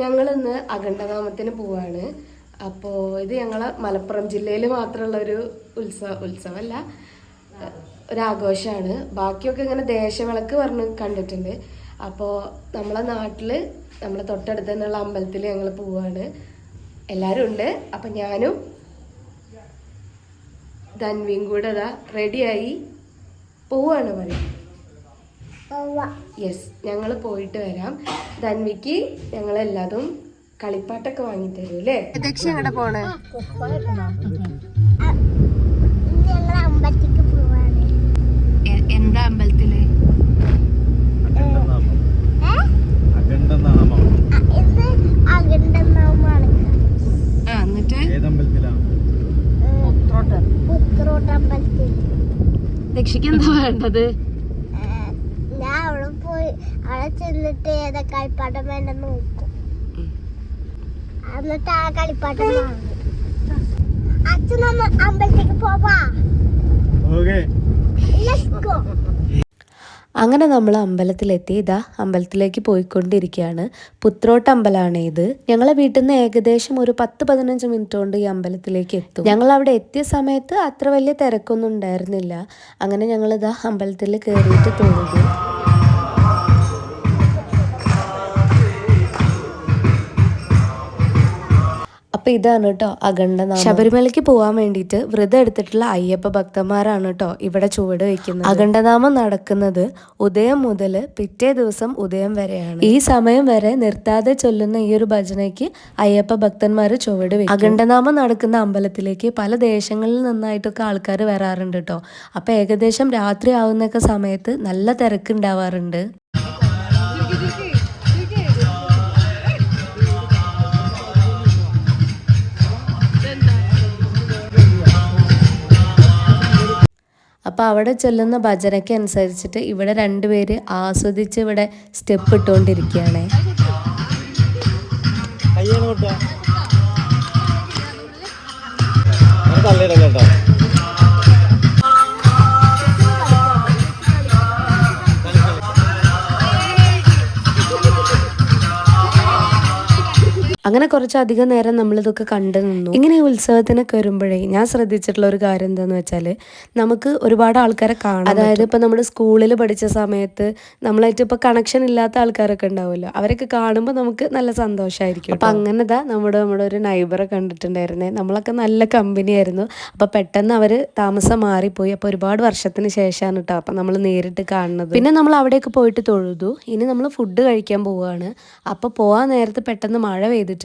ഞങ്ങളിന്ന് അഖണ്ഡനാമത്തിന് പോവാണ്. അപ്പോ ഇത് ഞങ്ങളെ മലപ്പുറം ജില്ലയിൽ മാത്രമുള്ള ഒരു ഉത്സവ ഉത്സവമല്ല ഒരാഘോഷമാണ് ബാക്കിയൊക്കെ ഇങ്ങനെ ദേശവിളക്ക് പറഞ്ഞ് കണ്ടിട്ടുണ്ട്. അപ്പോ നമ്മളെ നാട്ടിൽ നമ്മളെ തൊട്ടടുത്ത് തന്നെയുള്ള അമ്പലത്തിൽ ഞങ്ങൾ പോവാണ്. എല്ലാവരും ഉണ്ട്. അപ്പൊ ഞാനും ധൻവിയും കൂടെ അതാ റെഡിയായി പോവാണ് പറയും യെസ് ഞങ്ങൾ പോയിട്ട് വരാം. ധൻവിക്ക് ഞങ്ങൾ എല്ലാതും കളിപ്പാട്ടൊക്കെ വാങ്ങി തരും അല്ലേ ദക്ഷ എങ്ങടെ പോണേ ഞങ്ങൾ അമ്പലത്തേക്ക് പോവാണ് എന്താ അമ്പലത്തിൽ അഖണ്ഡനാമം ആ, ഇത് അകണ്ടനാമാണ് ആ എന്നിട്ട് ഏതമ്പലത്തിലാ പുത്രോട്ട് അമ്പലത്തിൽ വേണ്ടത് ഞാൻ അവിടെ പോയി അവിടെ ചെന്നിട്ട് ഏതാ കളിപ്പാട്ടം വേണ്ടെന്ന് നോക്കും. എന്നിട്ട് ആ കളിപ്പാട്ടം അച്ഛൻ നമ്മ അമ്പലത്തേക്ക് പോവാ. ഓക്കേ. Let's go. അങ്ങനെ നമ്മൾ അമ്പലത്തിലെത്തി ഇതാ അമ്പലത്തിലേക്ക് പോയിക്കൊണ്ടിരിക്കുകയാണ്. പുത്രോട്ട് അമ്പലമാണ് ഇത്. ഞങ്ങളെ വീട്ടിൽ നിന്ന് ഏകദേശം ഒരു പത്ത് പതിനഞ്ച് മിനിറ്റ് കൊണ്ട് ഈ അമ്പലത്തിലേക്ക് എത്തും. ഞങ്ങൾ അവിടെ എത്തിയ സമയത്ത് അത്ര വലിയ തിരക്കൊന്നും ഉണ്ടായിരുന്നില്ല. അങ്ങനെ ഞങ്ങൾ ഇതാ അമ്പലത്തിൽ കയറിയിട്ട് തൊഴുതു അപ്പൊ ഇതാണ് കേട്ടോ അഖണ്ഡ ശബരിമലയ്ക്ക് പോകാൻ വേണ്ടിയിട്ട് വ്രതം എടുത്തിട്ടുള്ള അയ്യപ്പ ഭക്തന്മാരാണ് കേട്ടോ ഇവിടെ ചുവട് വെക്കുന്നത് അഖണ്ഡനാമം നടക്കുന്നത് ഉദയം മുതൽ പിറ്റേ ദിവസം ഉദയം വരെയാണ്. ഈ സമയം വരെ നിർത്താതെ ചൊല്ലുന്ന ഈ ഒരു ഭജനയ്ക്ക് അയ്യപ്പ ഭക്തന്മാർ ചുവട് വെക്കും അഖണ്ഡനാമം നടക്കുന്ന അമ്പലത്തിലേക്ക് പല ദേശങ്ങളിൽ നിന്നായിട്ടൊക്കെ ആൾക്കാർ വരാറുണ്ട് കേട്ടോ അപ്പൊ ഏകദേശം രാത്രി ആവുന്നൊക്കെ സമയത്ത് നല്ല തിരക്കുണ്ടാവാറുണ്ട്. അപ്പോൾ അവിടെ ചൊല്ലുന്ന ഭജനയ്ക്ക് അനുസരിച്ചിട്ട് ഇവിടെ രണ്ടുപേര് ആസ്വദിച്ച് ഇവിടെ സ്റ്റെപ്പ് ഇട്ടുകൊണ്ടിരിക്കുകയാണ് കയ്യേന്ന് കൊട്ടാ? അങ്ങനെ കുറച്ചധികം നേരം നമ്മളിതൊക്കെ കണ്ടു നിന്നു. ഇങ്ങനെ ഉത്സവത്തിനൊക്കെ വരുമ്പോഴേ ഞാൻ ശ്രദ്ധിച്ചിട്ടുള്ള ഒരു കാര്യം എന്താന്ന് വെച്ചാൽ നമുക്ക് ഒരുപാട് ആൾക്കാരെ കാണാം അതായത് ഇപ്പം നമ്മൾ സ്കൂളിൽ പഠിച്ച സമയത്ത് നമ്മളായിട്ട് ഇപ്പോൾ കണക്ഷൻ ഇല്ലാത്ത ആൾക്കാരൊക്കെ ഉണ്ടാവുമല്ലോ. അവരൊക്കെ കാണുമ്പോൾ നമുക്ക് നല്ല സന്തോഷമായിരിക്കും അപ്പം അങ്ങനെതാ നമ്മുടെ നമ്മുടെ ഒരു നൈബറെ കണ്ടിട്ടുണ്ടായിരുന്നേ. നമ്മളൊക്കെ നല്ല കമ്പനി ആയിരുന്നു. അപ്പോൾ പെട്ടെന്ന് അവർ താമസം മാറിപ്പോയി. അപ്പോൾ ഒരുപാട് വർഷത്തിന് ശേഷമാണ് കേട്ടോ അപ്പം നമ്മൾ നേരിട്ട് കാണുന്നത്. പിന്നെ നമ്മൾ അവിടെയൊക്കെ പോയിട്ട് തൊഴുതു. ഇനി നമ്മൾ ഫുഡ് കഴിക്കാൻ പോവുകയാണ്. അപ്പോൾ പോകാൻ നേരത്ത് പെട്ടെന്ന് മഴ പെയ്തിട്ടുണ്ടായിരുന്നു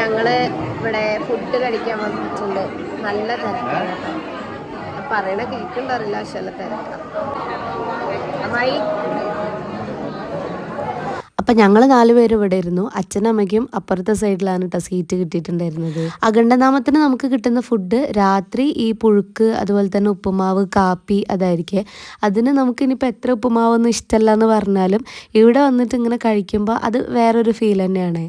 ഞങ്ങൾ ഇവിടെ ഫുഡ് കഴിക്കാൻ വന്നിട്ടുണ്ട്. നല്ല തിരക്കാണ് പറയണ കേൾക്കണ്ടറിയില്ല പക്ഷെ നല്ല തിരക്കാണ് അപ്പം ഞങ്ങൾ നാലുപേരും ഇവിടെ ഇരുന്നു. അച്ഛനും അമ്മയ്ക്കും അപ്പുറത്തെ സൈഡിലാണ് കേട്ടോ സീറ്റ് കിട്ടിയിട്ടുണ്ടായിരുന്നത്. അഖണ്ഡനാമത്തിന് നമുക്ക് കിട്ടുന്ന ഫുഡ് രാത്രി ഈ പുഴുക്ക് അതുപോലെ തന്നെ ഉപ്പുമാവ് കാപ്പി അതായിരിക്കും. അതിന് നമുക്ക് ഇനിയിപ്പോൾ എത്ര ഉപ്പുമാവൊന്നും ഇഷ്ടമല്ല എന്ന് പറഞ്ഞാലും ഇവിടെ വന്നിട്ട് ഇങ്ങനെ കഴിക്കുമ്പോൾ അത് വേറൊരു ഫീൽ തന്നെയാണ്.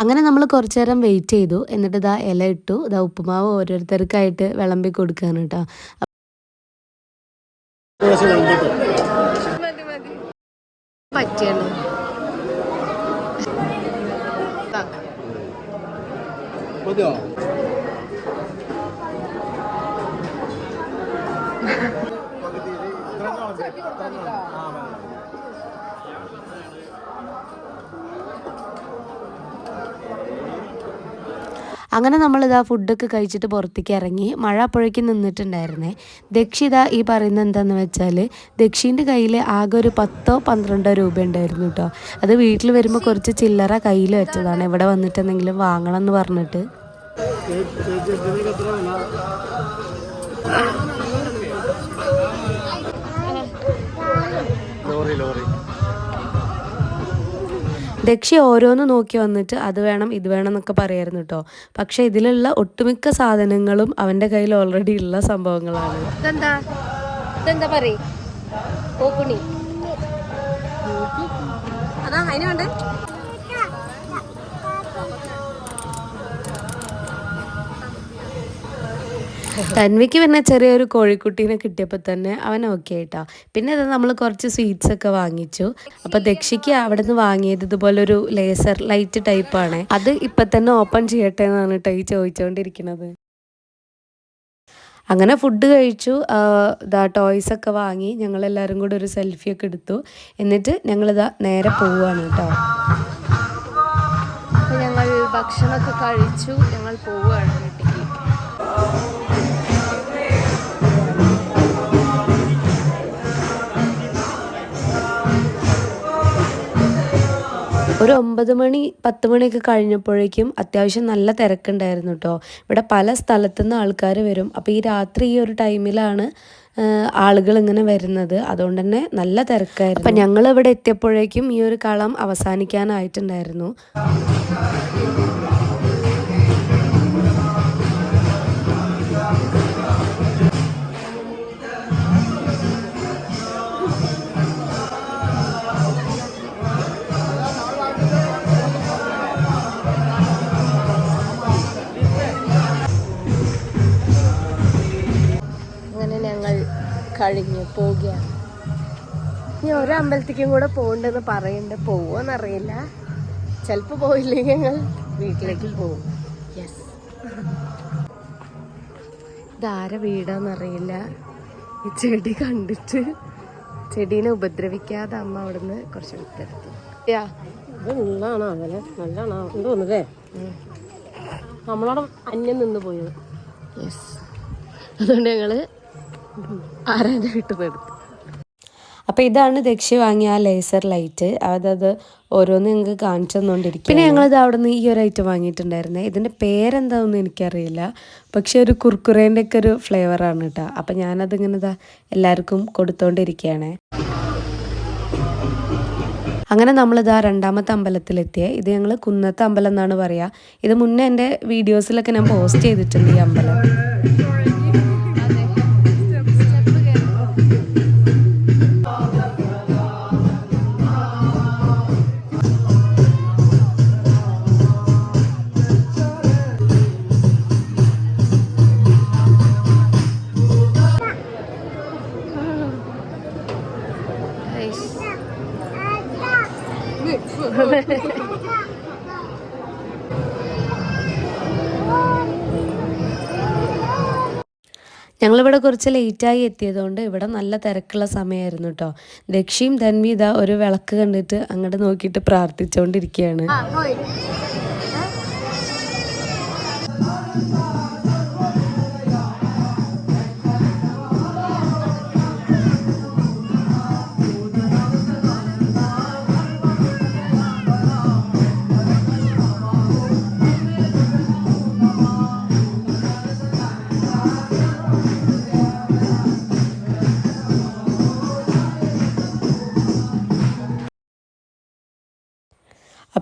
അങ്ങനെ നമ്മൾ കുറച്ചു നേരം വെയിറ്റ് ചെയ്തു. എന്നിട്ട് ഇതാ ഇല ഇട്ടു. ഇതാ ഉപ്പുമാവ് ഓരോരുത്തർക്കായിട്ട് വിളമ്പി കൊടുക്കുകയാണ് കേട്ടോ പറ്റിയാണ് മതിയോ? അങ്ങനെ നമ്മളിതാ ഫുഡൊക്കെ കഴിച്ചിട്ട് പുറത്തേക്ക് ഇറങ്ങി മഴ അപ്പോഴേക്കും നിന്നിട്ടുണ്ടായിരുന്നേ. ദക്ഷിത ഈ പറയുന്നത് എന്താണെന്ന് വെച്ചാൽ ദക്ഷിന്റെ കയ്യിൽ ആകെ ഒരു പത്തോ പന്ത്രണ്ടോ രൂപ ഉണ്ടായിരുന്നു കേട്ടോ അത് വീട്ടിൽ വരുമ്പോൾ കുറച്ച് ചില്ലറ കയ്യിൽ വെച്ചതാണ്. ഇവിടെ വന്നിട്ട് എന്തെങ്കിലും വാങ്ങണം എന്ന് പറഞ്ഞിട്ട്. ദക്ഷി ഓരോന്ന് നോക്കി വന്നിട്ട് അത് വേണം ഇത് വേണം എന്നൊക്കെ പറയായിരുന്നു കേട്ടോ പക്ഷേ ഇതിലുള്ള ഒട്ടുമിക്ക സാധനങ്ങളും അവന്റെ കയ്യിൽ ഓൾറെഡി ഉള്ള സംഭവങ്ങളാണ്. ഇതെന്താ? ഇതെന്താ പറയ്? വേണ്ട തൻവിക്ക് പിന്നെ ചെറിയൊരു കോഴിക്കുട്ടീനെ കിട്ടിയപ്പോൾ തന്നെ അവൻ ഓക്കെ ആയിട്ടാ. പിന്നെ അത് നമ്മൾ കുറച്ച് സ്വീറ്റ്സ് ഒക്കെ വാങ്ങിച്ചു. അപ്പൊ ദക്ഷിക്ക് അവിടെ നിന്ന് വാങ്ങിയത് ഇതുപോലെ ഒരു ലേസർ ലൈറ്റ് ടൈപ്പ് ആണ്. അത് ഇപ്പൊ തന്നെ ഓപ്പൺ ചെയ്യട്ടെ എന്നാണ് കേട്ടോ ഈ ചോദിച്ചുകൊണ്ടിരിക്കുന്നത് അങ്ങനെ ഫുഡ് കഴിച്ചു. ഇതാ ടോയ്സ് ഒക്കെ വാങ്ങി. ഞങ്ങളെല്ലാവരും കൂടെ ഒരു സെൽഫി ഒക്കെ എടുത്തു. എന്നിട്ട് ഞങ്ങൾ ഞങ്ങളിതാ നേരെ പോവുകയാണ് കേട്ടോ ഞങ്ങൾ ഭക്ഷണമൊക്കെ കഴിച്ചു. ഞങ്ങൾ പോവുകയാണ് ഒരു ഒമ്പത് മണി പത്ത് മണിയൊക്കെ കഴിഞ്ഞപ്പോഴേക്കും അത്യാവശ്യം നല്ല തിരക്കുണ്ടായിരുന്നു കേട്ടോ ഇവിടെ പല സ്ഥലത്തുനിന്ന് ആൾക്കാർ വരും. അപ്പോൾ ഈ രാത്രി ഈ ഒരു ടൈമിലാണ് ആളുകൾ ഇങ്ങനെ വരുന്നത്. അതുകൊണ്ട് തന്നെ നല്ല തിരക്കായിരുന്നു. അപ്പം ഞങ്ങൾ ഇവിടെ എത്തിയപ്പോഴേക്കും ഈ ഒരു കളം അവസാനിക്കാനായിട്ടുണ്ടായിരുന്നു. കഴിഞ്ഞു പോവുകയാണ്. ഇനി ഒരു അമ്പലത്തേക്കും കൂടെ പോകണ്ടെന്ന് പറയുന്നുണ്ട് പോവോന്നറിയില്ല. ചിലപ്പോൾ പോയില്ലെങ്കിൽ ഞങ്ങൾ? വീട്ടിലേക്ക് പോകും യെസ് ഇതാര വീടാന്നറിയില്ല. ഈ ചെടി കണ്ടിട്ട് ചെടീനെ ഉപദ്രവിക്കാതെ അമ്മ അവിടുന്ന് കുറച്ച് വിട്ടെടുത്തു നല്ലതാണോ അങ്ങനെ നല്ലതാണോ? എന്ന് തോന്നുന്നല്ലേ? നമ്മളവിടെ അന്യം നിന്ന് പോയത്. യെസ് അതുകൊണ്ട് ഞങ്ങൾ ആരാന്റെ വീട്ടിൽ നിന്ന് എടുത്തു അപ്പോൾ ഇതാണ് ദക്ഷി വാങ്ങിയ ആ ലേസർ ലൈറ്റ് അതത് ഓരോന്ന് ഞങ്ങൾക്ക് കാണിച്ചു തന്നുകൊണ്ടിരിക്കും പിന്നെ ഞങ്ങളിത് അവിടെ നിന്ന് ഈ ഒരു ഐറ്റം വാങ്ങിയിട്ടുണ്ടായിരുന്നേ. ഇതിന്റെ പേരെന്താണെന്ന് എനിക്കറിയില്ല. പക്ഷെ ഒരു കുർക്കുറേന്റെ ഒക്കെ ഒരു ഫ്ലേവറാണ് കേട്ടോ അപ്പം ഞാനതിങ്ങനെ ഇതാ എല്ലാവർക്കും കൊടുത്തോണ്ടിരിക്കുകയാണ്. അങ്ങനെ നമ്മളിതാ രണ്ടാമത്തെ അമ്പലത്തിലെത്തിയ. ഇത് ഞങ്ങൾ കുന്നത്തെ അമ്പലം എന്നാണ് പറയുക ഇത് മുന്നേ എന്റെ വീഡിയോസിലൊക്കെ ഞാൻ പോസ്റ്റ് ചെയ്തിട്ടുണ്ട് ഈ അമ്പലം. ഞങ്ങളിവിടെ കുറച്ച് ലേറ്റായി എത്തിയതുകൊണ്ട് ഇവിടെ നല്ല തിരക്കുള്ള സമയമായിരുന്നു കേട്ടോ. ദക്ഷിയും ഇതാ ഒരു വിളക്ക് കണ്ടിട്ട് അങ്ങോട്ട് നോക്കിയിട്ട് പ്രാർത്ഥിച്ചുകൊണ്ടിരിക്കുകയാണ്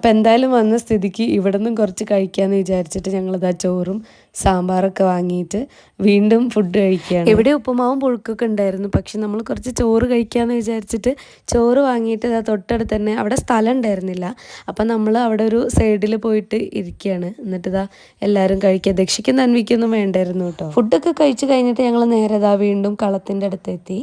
അപ്പം എന്തായാലും വന്ന സ്ഥിതിക്ക് ഇവിടെ നിന്നും കുറച്ച് കഴിക്കാമെന്ന് വിചാരിച്ചിട്ട് ഞങ്ങളിതാ ചോറും സാമ്പാറൊക്കെ വാങ്ങിയിട്ട് വീണ്ടും ഫുഡ് കഴിക്കുകയാണ് എവിടെ ഉപ്പുമാവും പുഴുക്കൊക്കെ ഉണ്ടായിരുന്നു. പക്ഷെ നമ്മൾ കുറച്ച് ചോറ് കഴിക്കാമെന്ന് വിചാരിച്ചിട്ട് ചോറ് വാങ്ങിയിട്ട് ഇതാ തൊട്ടടുത്ത് തന്നെ അവിടെ സ്ഥലം ഉണ്ടായിരുന്നില്ല. അപ്പം നമ്മൾ അവിടെ ഒരു സൈഡിൽ പോയിട്ട് ഇരിക്കുകയാണ്. എന്നിട്ട് ഇതാ എല്ലാവരും കഴിക്കുക. ദക്ഷിക്കും നന്വിക്കൊന്നും വേണ്ടായിരുന്നു കേട്ടോ. ഫുഡൊക്കെ കഴിച്ച് കഴിഞ്ഞിട്ട് ഞങ്ങൾ നേരെ ഇതാ വീണ്ടും കളത്തിന്റെ അടുത്തെത്തി.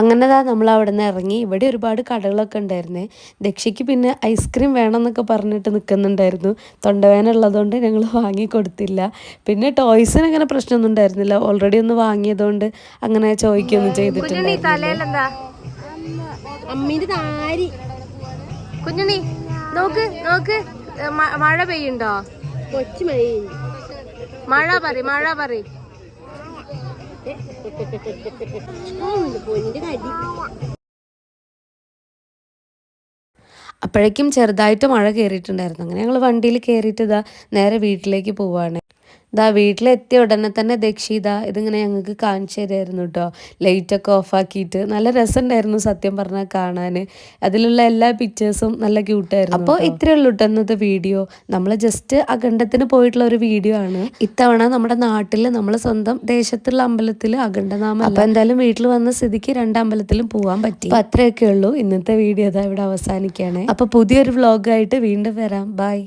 അങ്ങനെ താ നമ്മൾ അവിടെ നിന്ന് ഇറങ്ങി. ഇവിടെ ഒരുപാട് കടകളൊക്കെ ഉണ്ടായിരുന്നു. ദക്ഷയ്ക്ക് പിന്നെ ഐസ്ക്രീം വേണമെന്നൊക്കെ പറഞ്ഞിട്ട് നിൽക്കുന്നുണ്ടായിരുന്നു തൊണ്ടവേന ഉള്ളതുകൊണ്ട് ഞങ്ങൾ വാങ്ങി കൊടുത്തില്ല. പിന്നെ ടോയ്സിന് അങ്ങനെ പ്രശ്നമൊന്നും ഉണ്ടായിരുന്നില്ല. ഓൾറെഡി ഒന്ന് വാങ്ങിയതുകൊണ്ട് അങ്ങനെ ചോദിക്കുകയൊന്നും ചെയ്തിട്ടുണ്ട് തലയിലെന്താ? അമ്മീന്റെ താരി. കുഞ്ഞുണ്ണി നോക്ക് നോക്ക്. മഴ പെയ്യുണ്ടോ? കൊച്ചു മഴ മഴ പറ അപ്പോഴേക്കും ചെറുതായിട്ട് മഴ കയറിയിട്ടുണ്ടായിരുന്നു. അങ്ങനെ ഞങ്ങൾ വണ്ടിയിൽ കയറിയിട്ട് ഇതാ നേരെ വീട്ടിലേക്ക് പോവാണ്. ഇതാ വീട്ടിലെത്തിയ ഉടനെ തന്നെ ദക്ഷിത ഇതിങ്ങനെ ഞങ്ങൾക്ക് കാണിച്ചു തരായിരുന്നു കേട്ടോ. ലൈറ്റൊക്കെ ഓഫാക്കിയിട്ട് നല്ല രസമുണ്ടായിരുന്നു സത്യം പറഞ്ഞാൽ കാണാൻ. അതിലുള്ള എല്ലാ പിക്ചേഴ്സും നല്ല ക്യൂട്ടായിരുന്നു അപ്പോൾ ഇത്രയേ ഉള്ളൂ കേട്ടോ ഇന്നത്തെ വീഡിയോ നമ്മൾ ജസ്റ്റ് അഖണ്ഡത്തിന് പോയിട്ടുള്ള ഒരു വീഡിയോ ആണ്. ഇത്തവണ നമ്മുടെ നാട്ടിൽ നമ്മൾ സ്വന്തം ദേശത്തുള്ള അമ്പലത്തിൽ അഖണ്ഡനാമം അപ്പം എന്തായാലും വീട്ടിൽ വന്ന സ്ഥിതിക്ക് രണ്ടമ്പലത്തിലും പോകാൻ പറ്റി. അപ്പോൾ അത്രയൊക്കെ ഉള്ളൂ ഇന്നത്തെ വീഡിയോ ഇതാ ഇവിടെ അവസാനിക്കുകയാണ്. അപ്പോൾ പുതിയൊരു വ്ളോഗായിട്ട് വീണ്ടും വരാം. ബൈ